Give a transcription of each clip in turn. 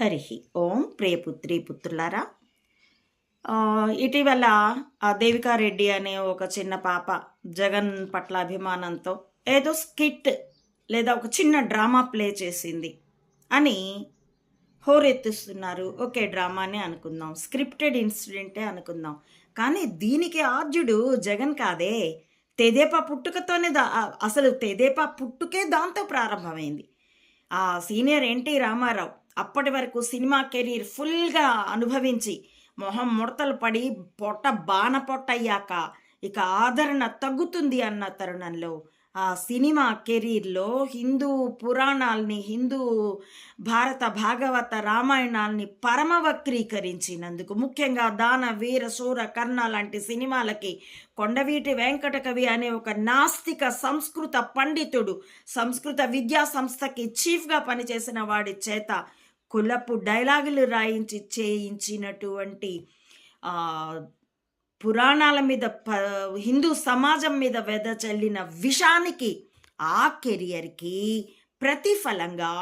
హరి ఓం ప్రియపుత్రి పుత్రులారా. ఇటీవల దేవికారెడ్డి అనే ఒక చిన్న పాప జగన్ పట్ల అభిమానంతో ఏదో స్కిట్ లేదా ఒక చిన్న డ్రామా ప్లే చేసింది అని హోరెత్తిస్తున్నారు. ఓకే డ్రామానే అనుకుందాం. స్క్రిప్టెడ్ ఇన్సిడెంటే అనుకుందాం. కానీ దీనికి ఆర్జుడు జగన్ కాదే. తెదేపా పుట్టుకతోనే దా అసలు తెదేపా పుట్టుకే దాంతో ప్రారంభమైంది. ఆ సీనియర్ ఎన్టీ రామారావు అప్పటి వరకు సినిమా కెరీర్ ఫుల్గా అనుభవించి మొహం ముడతలు పడి పొట్ట బాన పొట్టయ్యాక ఇక ఆదరణ తగ్గుతుంది అన్న తరుణంలో ఆ సినిమా కెరీర్లో హిందూ పురాణాల్ని హిందూ భారత భాగవత రామాయణాల్ని పరమవక్రీకరించినందుకు ముఖ్యంగా దాన వీర శూర కర్ణ లాంటి సినిమాలకి కొండవీటి వెంకటకవి అనే ఒక నాస్తిక సంస్కృత పండితుడు సంస్కృత విద్యా సంస్థకి చీఫ్గా పనిచేసిన వాడి చేత కులపు డైలాగులు రాయించి చేయించినటువంటి పురాణాల మీద ప హిందూ సమాజం మీద వెదచల్లిన విషానికి ఆ కెరియర్కి ప్రతిఫలంగా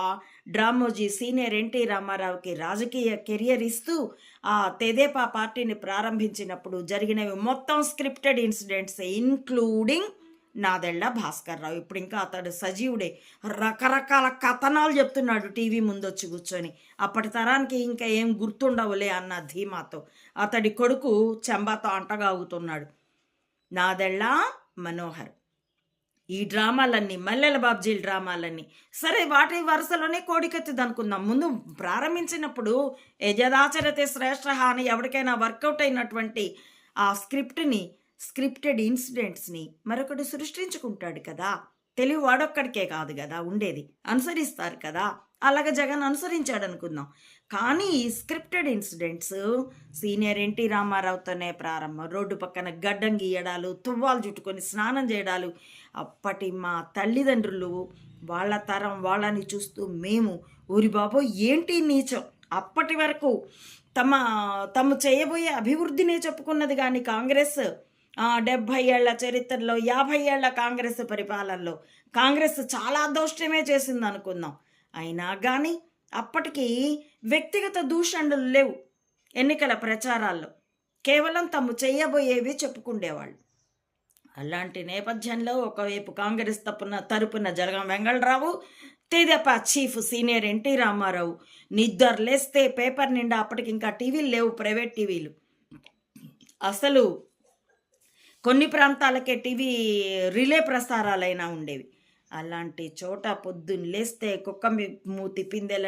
డ్రామోజీ సీనియర్ ఎన్టీ రామారావుకి రాజకీయ కెరియర్ ఇస్తూ ఆ తెదేపా పార్టీని ప్రారంభించినప్పుడు జరిగినవి మొత్తం scripted incidents including Nadella Bhaskar Rao ఇప్పుడు ఇంకా అతడు సజీవుడే. రకరకాల కథనాలు చెప్తున్నాడు టీవీ ముందొచ్చి కూర్చొని. అప్పటి తరానికి ఇంకా ఏం గుర్తుండవులే అన్న ధీమాతో. అతడి కొడుకు చెంబాతో అంటగాగుతున్నాడు. నాదెళ్ళ మనోహర్ ఈ డ్రామాలన్నీ మల్లెల బాబ్జీల డ్రామాలన్నీ సరే వాటి వరుసలోనే కోడికత్తిది అనుకుందాం ముందు ప్రారంభించినప్పుడు యజదాచరతే శ్రేష్ఠ అని ఎవరికైనా వర్కౌట్ అయినటువంటి ఆ స్క్రిప్ట్ని స్క్రిప్టెడ్ ఇన్సిడెంట్స్ని మరొకటి సృష్టించుకుంటాడు కదా. తెలివి వాడొక్కడికే కాదు కదా ఉండేది. అనుసరిస్తారు కదా. అలాగ జగన్ అనుసరించాడు అనుకుందాం కానీ ఈ స్క్రిప్టెడ్ ఇన్సిడెంట్స్ సీనియర్ ఎన్టీ రామారావుతోనే ప్రారంభం. రోడ్డు పక్కన గడ్డం గీయడాలు తువ్వాలు చుట్టుకొని స్నానం చేయడాలు అప్పటి మా తల్లిదండ్రులు వాళ్ళ తరం వాళ్ళని చూస్తూ మేము ఊరి బాబో ఏంటి నీచం? అప్పటి వరకు తమ తమ చేయబోయే అభివృద్ధినే చెప్పుకున్నది కానీ కాంగ్రెస్ డెబ్భై ఏళ్ళ చరిత్రలో యాభై ఏళ్ళ కాంగ్రెస్ పరిపాలనలో. కాంగ్రెస్ చాలా దౌష్ట్యమే చేసింది అనుకుందాం. అయినా కానీ అప్పటికి వ్యక్తిగత దూషణలు లేవు ఎన్నికల ప్రచారాల్లో. కేవలం తాము చేయబోయేవి చెప్పుకుండేవాళ్ళు. అలాంటి నేపథ్యంలో ఒకవైపు కాంగ్రెస్ తప్పున తరపున Jalagam Vengalarao Tedepa chief senior NT Ramarao. నిద్ర లేస్తే పేపర్ నిండా అప్పటికి ఇంకా టీవీలు లేవు ప్రైవేట్ టీవీలు. అసలు కొన్ని ప్రాంతాలకే టీవీ రిలే ప్రసారాలైనా ఉండేవి. అలాంటి చోట పొద్దున్న లేస్తే కుక్క మూతి పిందెలని